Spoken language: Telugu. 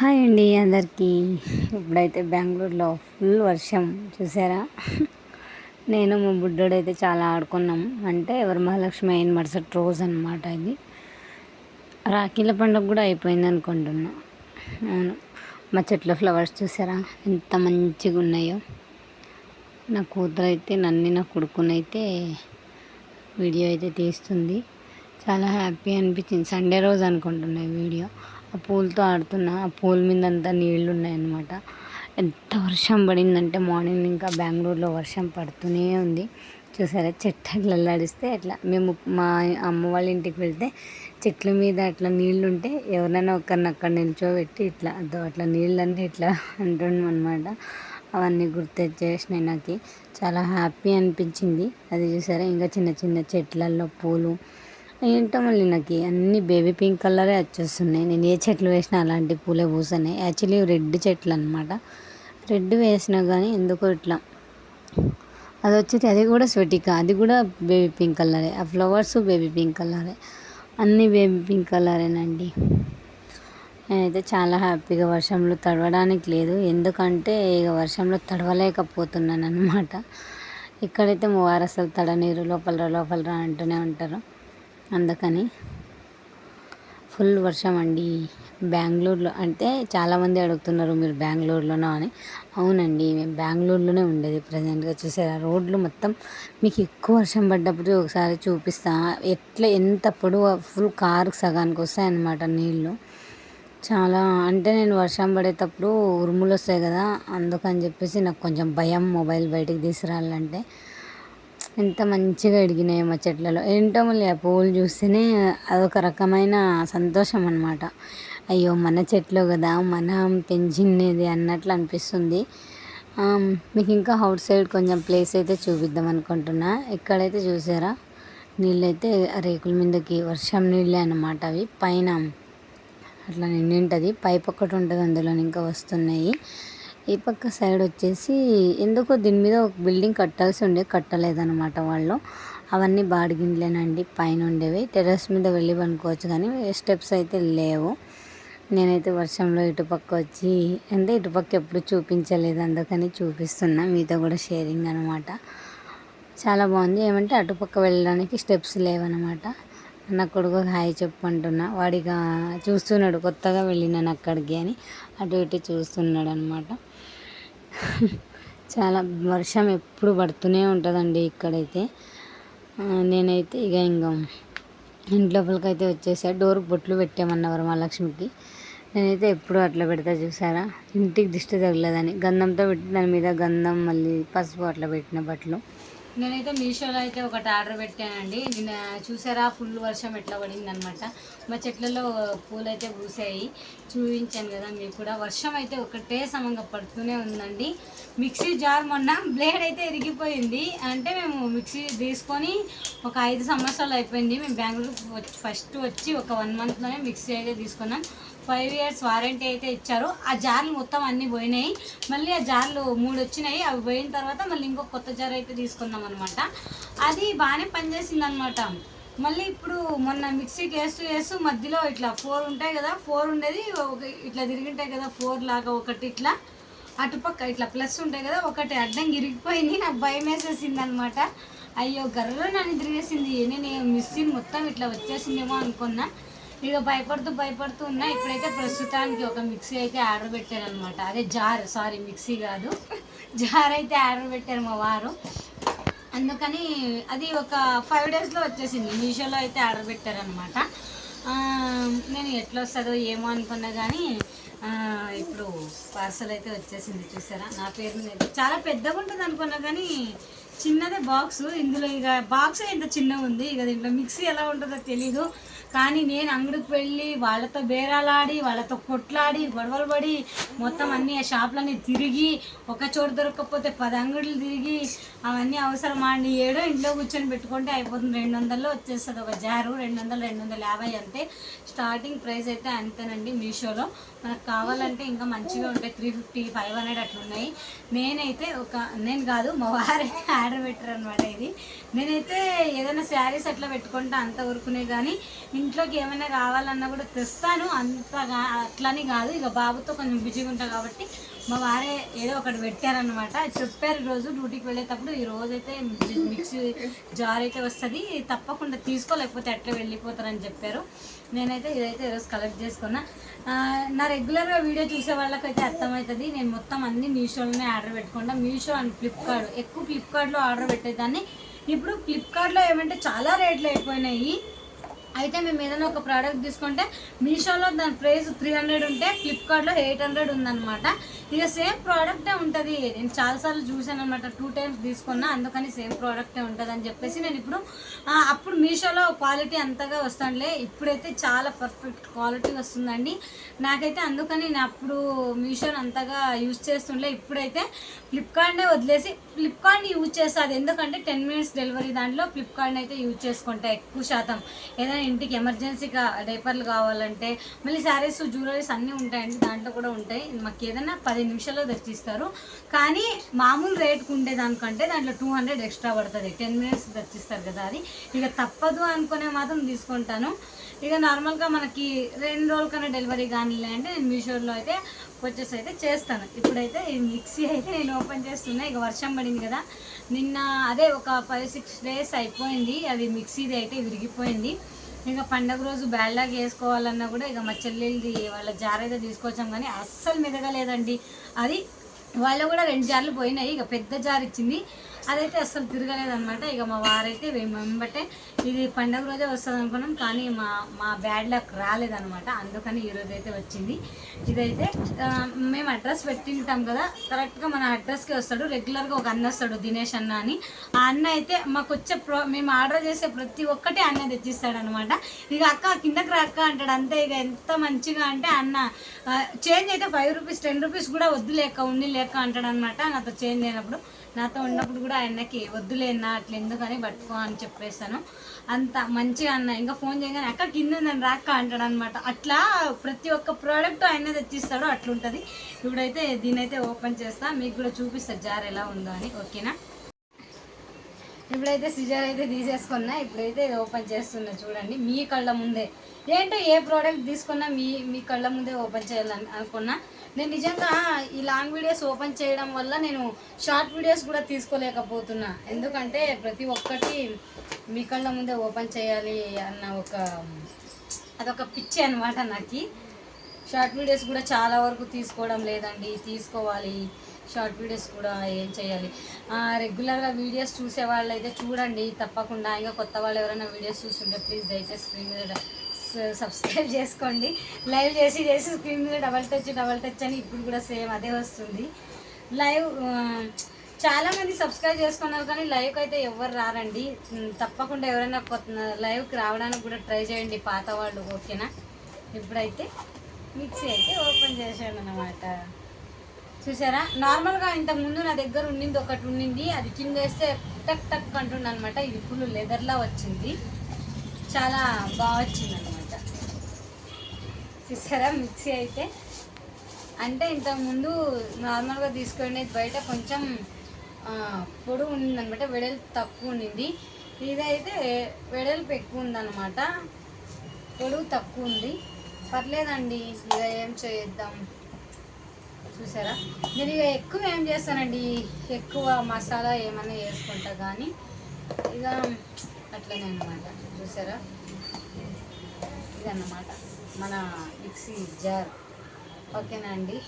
హాయ్ అండి అందరికీ. ఇప్పుడైతే బెంగళూరులో ఫుల్ వర్షం చూసారా? నేను మా బుడ్డోడు అయితే చాలా ఆడుకున్నాం. అంటే ఎవరి మహాలక్ష్మి అయిన మరుసటి రోజు అనమాట ఇది. రాఖీల పండుగ కూడా అయిపోయింది అనుకుంటున్నా. అవును. మా చెట్ల ఫ్లవర్స్ చూసారా? ఎంత మంచిగా ఉన్నాయో. నా కూతురు అయితే నన్ను నా కొడుకునైతే వీడియో అయితే తీస్తుంది. చాలా హ్యాపీ అనిపించింది. సండే రోజు అనుకుంటున్నాయి వీడియో. ఆ పూలతో ఆడుతున్నా ఆ పూల మీద అంతా నీళ్ళు ఉన్నాయన్నమాట ఎంత వర్షం పడిందంటే మార్నింగ్ ఇంకా బెంగళూరులో వర్షం పడుతూనే ఉంది. చూసారా? చెట్టు అట్లా. అల్లాడిస్తే అట్లా మేము మా అమ్మ వాళ్ళ ఇంటికి వెళ్తే చెట్ల మీద అట్లా నీళ్ళు ఉంటే ఎవరైనా ఒకరిని అక్కడ నిల్చోబెట్టి ఇట్లా అదో అట్లా నీళ్ళు అంటే ఇట్లా అంటున్నాం అనమాట అవన్నీ గుర్తొచ్చేసినాయి నాకు. చాలా హ్యాపీ అనిపించింది. అది చూసారా? ఇంకా చిన్న చిన్న చెట్లల్లో పూలు ఏంటో మళ్ళీ నాకు అన్ని బేబీ పింక్ కలరే వచ్చేస్తున్నాయి. నేను ఏ చెట్లు వేసినా అలాంటి పూలే పూసన్నాయి యాక్చువల్లీ రెడ్ చెట్లు అనమాట రెడ్ వేసినా కానీ ఎందుకో ఇట్లా. అది వచ్చేది అది కూడా స్వెటిక అది కూడా బేబీ పింక్ కలరే. ఆ ఫ్లవర్స్ బేబీ పింక్ కలరే. అన్నీ బేబీ పింక్ కలరేనండి. నేనైతే చాలా హ్యాపీగా వర్షంలో తడవడానికి లేదు. ఎందుకంటే ఇక వర్షంలో తడవలేకపోతున్నాను అనమాట ఇక్కడైతే మూవారు అసలు తడనీరు లోపల లోపల రా అంటూనే ఉంటారు. అందుకని ఫుల్ వర్షం అండి. బెంగళూరులో అంటే చాలామంది అడుగుతున్నారు మీరు బెంగళూరులోనో అని. అవునండి మేము బెంగళూరులోనే ఉండేది ప్రజెంట్గా. చూసారా రోడ్లు మొత్తం మీకు ఎక్కువ వర్షం పడ్డప్పుడు ఒకసారి చూపిస్తా. ఎట్లా ఎంత పొడవు ఫుల్ కారుకు సగానికి వస్తాయన్నమాట నీళ్ళు చాలా అంటే నేను వర్షం పడేటప్పుడు ఉరుములు వస్తాయి కదా అందుకని చెప్పేసి నాకు కొంచెం భయం మొబైల్ బయటికి తీసుకురావాలంటే ఎంత మంచిగా ఎడిగినాయి మా చెట్లలో. ఏంటో మళ్ళీ ఆ పువ్వులు చూస్తేనే అదొక రకమైన సంతోషం అనమాట అయ్యో మన చెట్లు కదా మనం పెంచినది అన్నట్లు అనిపిస్తుంది. మీకు ఇంకా అవుట్ సైడ్ కొంచెం ప్లేస్ అయితే చూపిద్దాం అనుకుంటున్నా. ఎక్కడైతే చూసారా నీళ్ళైతే రేకుల మీదకి వర్షం నీళ్ళే అనమాట అవి. పైన అట్లా నిండింటుంది. పైప్ ఒకటి ఉంటుంది అందులో ఇంకా వస్తున్నాయి. ఈ పక్క సైడ్ వచ్చేసి ఎందుకో దీని మీద ఒక బిల్డింగ్ కట్టాల్సి ఉండే కట్టలేదన్నమాట వాళ్ళు. అవన్నీ బాడిగిండ్లేనండి పైన ఉండేవి టెర్రస్ మీద వెళ్ళి పనుకోవచ్చు కానీ స్టెప్స్ అయితే లేవు. నేనైతే వర్షంలో ఇటుపక్క వచ్చి అంటే ఇటుపక్క ఎప్పుడు చూపించలేదు అందుకని చూపిస్తున్నా. మీతో కూడా షేరింగ్ అనమాట చాలా బాగుంది. ఏమంటే అటుపక్క వెళ్ళడానికి స్టెప్స్ లేవన్నమాట. నా కొడుకు హాయ్ చెప్పంటున్నా. వాడిగా చూస్తున్నాడు కొత్తగా వెళ్ళినాను అక్కడికి అని. అటు ఇటు చూస్తున్నాడు అనమాట చాలా వర్షం ఎప్పుడు పడుతూనే ఉంటుందండి ఇక్కడైతే. నేనైతే ఇక ఇంకా ఇంట్లోపలికి అయితే వచ్చేసా. డోర్ బొట్లు పెట్టామన్నవారు మా లక్ష్మికి నేనైతే ఎప్పుడు అట్లా పెడతా చూసారా? ఇంటికి దిష్టి తగలేదని. గంధంతో పెట్టి దాని మీద గంధం మళ్ళీ పసుపు అట్లా పెట్టిన బట్టలు. నేనైతే మీషోలో అయితే ఒకటి ఆర్డర్ పెట్టానండి. నిన్న చూసారా? ఫుల్ వర్షం ఎట్లా పడింది అనమాట మా చెట్లలో పూలు అయితే పూసాయి. చూపించాను కదా మీకు కూడా. వర్షం అయితే ఒకటే సమంగా పడుతూనే ఉందండి. మిక్సీ జార్ మొన్న బ్లేడ్ అయితే ఇరిగిపోయింది. అంటే మేము మిక్సీ తీసుకొని ఒక ఐదు సంవత్సరాలు అయిపోయింది. మేము బెంగళూరు ఫస్ట్ వచ్చి ఒక వన్ మంత్లోనే మిక్సీ అయితే తీసుకున్నాం. ఫైవ్ ఇయర్స్ వారంటీ అయితే ఇచ్చారు. ఆ జార్లు మొత్తం అన్నీ పోయినాయి. మళ్ళీ ఆ జార్లు మూడు వచ్చినాయి. అవి పోయిన తర్వాత మళ్ళీ ఇంకో కొత్త జార్ అయితే తీసుకున్నాం అనమాట అది బాగానే పనిచేసింది అనమాట మళ్ళీ ఇప్పుడు మొన్న మిక్సీకి వేస్తూ వేస్తూ మధ్యలో ఇట్లా ఫోర్ ఉంటాయి కదా ఫోర్ ఉండేది. ఒక ఇట్లా తిరిగింటాయి కదా ఫోర్ లాగా ఒకటి ఇట్లా అటుపక్క ఇట్లా ప్లస్ ఉంటాయి కదా ఒకటి అడ్డం ఇరిగిపోయింది. నాకు భయం వేసేసింది అనమాట అయ్యో గర్రలో నన్ను తిరిగేసింది. నేను మిస్సింగ్ మొత్తం ఇట్లా వచ్చేసిందేమో అనుకున్నా. ఇక భయపడుతూ భయపడుతూ ఉన్నా ఇప్పుడైతే ప్రస్తుతానికి ఒక మిక్సీ అయితే ఆర్డర్ పెట్టారు అనమాట అదే జార్ సారీ మిక్సీ కాదు. జార్ అయితే ఆర్డర్ పెట్టారు మా వారు. అందుకని అది ఒక ఫైవ్ డేస్లో వచ్చేసింది. మీషోలో అయితే ఆర్డర్ పెట్టారనమాట నేను ఎట్లా వస్తుందో ఏమో అనుకున్నా కానీ ఇప్పుడు పార్సల్ అయితే వచ్చేసింది చూసారా? నా పేరు మీద చాలా పెద్దగా ఉంటుంది అనుకున్నా కానీ చిన్నదే బాక్స్ ఇందులో ఇక బాక్స్ ఎంత చిన్నగా ఉంది. ఇక దీంట్లో మిక్సీ ఎలా ఉంటుందో తెలీదు. కానీ నేను అంగడికి వెళ్ళి వాళ్ళతో బేరాలాడి వాళ్ళతో కొట్లాడి గొడవలు పడి మొత్తం అన్ని ఆ షాపులన్నీ తిరిగి ఒక చోటు దొరకకపోతే పది అంగడులు తిరిగి అవన్నీ అవసరం అండి? ఏడో ఇంట్లో కూర్చొని పెట్టుకుంటే అయిపోతుంది. రెండు వందల్లో వచ్చేస్తుంది ఒక జారు. రెండు వందలు రెండు వందల యాభై అంతే. స్టార్టింగ్ ప్రైస్ అయితే అంతేనండి మీషోలో. మనకు కావాలంటే ఇంకా మంచిగా ఉంటాయి. త్రీ ఫిఫ్టీ ఫైవ్ హండ్రెడ్ అట్లా ఉన్నాయి నేనైతే ఒక నేను కాదు మా వారైతే ఆర్డర్ పెట్టారు అనమాట ఇది. నేనైతే ఏదైనా శారీస్ అట్లా పెట్టుకుంటే అంత ఊరుకునే కానీ ఇంట్లోకి ఏమైనా కావాలన్నా కూడా తెస్తాను. అంతగా అట్లని కాదు. ఇక బాబుతో కొంచెం బిజీగా ఉంటాను కాబట్టి మా వారే ఏదో ఒకటి పెట్టారనమాట చెప్పారు రోజు డ్యూటీకి వెళ్ళేటప్పుడు ఈ రోజైతే మిక్సీ జార్ అయితే వస్తుంది. తప్పకుండా తీసుకోలేకపోతే అట్లా వెళ్ళిపోతారని చెప్పారు. నేనైతే ఇదైతే ఈరోజు కలెక్ట్ చేసుకున్నా. నా రెగ్యులర్గా వీడియో చూసే వాళ్ళకైతే అర్థమవుతుంది. నేను మొత్తం అన్ని మీషోలోనే ఆర్డర్ పెట్టుకుంటా. Meesho and Flipkart. ఎక్కువ ఫ్లిప్కార్ట్లో ఆర్డర్ పెట్టేదాన్ని. ఇప్పుడు ఫ్లిప్కార్ట్లో ఏమంటే చాలా రేట్లు అయిపోయినాయి. అయితే మేము ఏదైనా ఒక ప్రోడక్ట్ తీసుకుంటే మీషోలో దాని ప్రైస్ త్రీ హండ్రెడ్ ఉంటే ఫ్లిప్కార్ట్లో ఎయిట్ హండ్రెడ్ ఉందన్నమాట. ఇక సేమ్ ప్రోడక్టే ఉంటుంది. నేను చాలాసార్లు చూసాను అనమాట టూ టైమ్స్ తీసుకున్నా అందుకని సేమ్ ప్రోడక్టే ఉంటుంది అని చెప్పేసి నేను ఇప్పుడు అప్పుడు మీషోలో క్వాలిటీ అంతగా వస్తానులే ఇప్పుడైతే చాలా పర్ఫెక్ట్ క్వాలిటీ వస్తుందండి. నాకైతే అందుకని నేను అప్పుడు మీషోని అంతగా యూజ్ చేస్తుండలే ఇప్పుడైతే ఫ్లిప్కార్ట్నే వదిలేసి ఫ్లిప్కార్ట్ని యూజ్ చేస్తుంది. ఎందుకంటే టెన్ మినిట్స్ డెలివరీ దాంట్లో ఫ్లిప్కార్ట్ని అయితే యూజ్ చేసుకుంటా ఎక్కువ శాతం. ఏదైనా ఇంటికి ఎమర్జెన్సీగా డైపర్లు కావాలంటే మళ్ళీ శారీస్ జ్యువెలరీస్ అన్నీ ఉంటాయండి దాంట్లో కూడా ఉంటాయి. మాకు ఏదైనా పది నిమిషాల్లో తెచ్చిస్తారు. కానీ మామూలు రేట్కు ఉండే దానికంటే దాంట్లో టూ హండ్రెడ్ ఎక్స్ట్రా పడుతుంది. టెన్ మినిట్స్ తెచ్చిస్తారు కదా అది. ఇక తప్పదు అనుకునే మాత్రం తీసుకుంటాను. ఇక నార్మల్గా మనకి రెండు రోజుల కన్నా డెలివరీ కానీ అంటే నేను మీషోలో అయితే పర్చేస్ అయితే చేస్తాను. ఇప్పుడైతే ఈ మిక్సీ అయితే నేను ఓపెన్ చేస్తున్నా. ఇక వర్షం పడింది కదా. నిన్న అదే ఒక ఫైవ్ సిక్స్ డేస్ అయిపోయింది. అది మిక్సీది అయితే విరిగిపోయింది. ఇక పండగ రోజు బ్యాడ్లాగ్ వేసుకోవాలన్నా కూడా ఇక మా చెల్లెళ్ళది వాళ్ళ జార్ అయితే తీసుకొచ్చాం కానీ అస్సలు మెదగలేదండి. అది వాళ్ళు కూడా రెండు జార్లు పోయినాయి. ఇక పెద్ద జార్ ఇచ్చింది. అదైతే అసలు తిరగలేదనమాట ఇక మా వారైతే వెంబటే ఇది పండగ రోజే వస్తుంది అనుకున్నాం కానీ మా మా బ్యాడ్ లక్ రాలేదనమాట అందుకని ఈరోజు అయితే వచ్చింది. ఇదైతే మేము అడ్రస్ పెట్టింటాం కదా కరెక్ట్గా మన అడ్రస్కి వస్తాడు. రెగ్యులర్గా ఒక అన్న వస్తాడు దినేష్ అన్న అని. ఆ అన్న అయితే మాకు వచ్చే ప్రో మేము ఆర్డర్ చేసే ప్రతి ఒక్కటి అన్న తెచ్చిస్తాడు అనమాట ఇక అక్క కిందకి రా అక్క అంటాడు అంతే ఇక ఎంత మంచిగా అంటే అన్న చేంజ్ అయితే ఫైవ్ రూపీస్ టెన్ రూపీస్ కూడా వద్దు లేక ఉండి లేక అంటాడు అనమాట నాతో చేంజ్ అయినప్పుడు నాతో ఉన్నప్పుడు కూడా ఆయనకి వద్దులేనా అట్లా ఎందుకని పట్టుకో అని చెప్పేశాను. అంత మంచిగా అన్న ఇంకా ఫోన్ చేయగానే అక్క కింద నన్ను రాక్క అంటాడు అనమాట అట్లా ప్రతి ఒక్క ప్రోడక్ట్ ఆయన తెచ్చిస్తాడు అట్లుంటుంది. ఇప్పుడైతే దీనైతే ఓపెన్ చేస్తా మీకు కూడా చూపిస్తారు జార్ ఎలా ఉందో అని ఓకేనా? ఇప్పుడైతే సిజర్ అయితే తీసేసుకున్నా ఇప్పుడైతే ఓపెన్ చేస్తున్నా చూడండి. మీ కళ్ళ ముందే. ఏంటో ఏ ప్రోడక్ట్ తీసుకున్నా మీ మీ కళ్ళ ముందే ఓపెన్ చేయాలని అనుకున్నా. నేను నిజంగా ఈ లాంగ్ వీడియోస్ ఓపెన్ చేయడం వల్ల నేను షార్ట్ వీడియోస్ కూడా తీసుకోలేకపోతున్నా. ఎందుకంటే ప్రతి ఒక్కటి మీ కళ్ళ ముందే ఓపెన్ చేయాలి అన్న ఒక అదొక పిచ్చి అనమాట నాకు. షార్ట్ వీడియోస్ కూడా చాలా వరకు తీసుకోవడం లేదండి. తీసుకోవాలి. షార్ట్ వీడియోస్ కూడా ఏం చేయాలి? రెగ్యులర్గా వీడియోస్ చూసే వాళ్ళు అయితే చూడండి తప్పకుండా. ఇంకా కొత్త వాళ్ళు ఎవరైనా వీడియోస్ చూస్తుంటే ప్లీజ్ దయచేసి స్క్రీన్ మీద సబ్స్క్రైబ్ uh, చేసుకోండి. లైవ్ చేసి చేసి స్క్రీన్ మీద డబల్ టచ్ డబల్ టచ్ అని ఇప్పుడు కూడా సేమ్ అదే వస్తుంది. లైవ్ చాలామంది uh, చాలా మంది సబ్స్క్రైబ్ చేసుకున్నారు కానీ లైవ్కి అయితే ఎవరు రారండి. తప్పకుండా ఎవరైనా కొత్త లైవ్కి రావడానికి కూడా ట్రై చేయండి పాత వాళ్ళు ఓకేనా ఇప్పుడైతే మిక్సీ అయితే ఓపెన్ చేశాను అనమాట చూసారా? నార్మల్గా ఇంత ముందు నా దగ్గర ఉండింది ఒకటి ఉండింది అది కింద వేస్తే టక్ టక్ అంటుండ అనమాట ఇది ఫుల్ లెదర్లా వచ్చింది. చాలా బాగా వచ్చింది అనమాట చూసారా? మిక్సీ అయితే. అంటే ఇంతకుముందు నార్మల్గా తీసుకునేది బయట కొంచెం పొడి పొడుగు ఉండిందనమాట. వెడల్పు తక్కువ ఉండింది. ఇదైతే వెడల్పు ఎక్కువ ఉందన్నమాట పొడుగు తక్కువ ఉంది. పర్లేదండి. ఇక ఏం చేద్దాం? చూసారా? నేను ఇక ఎక్కువ ఏం చేస్తానండి? ఎక్కువ మసాలా ఏమైనా వేసుకుంటా కానీ ఇక అట్లనే అనమాట చూసారా? ఇదన్నమాట. మన మిక్సీ జార్ ఓకేనా అండి?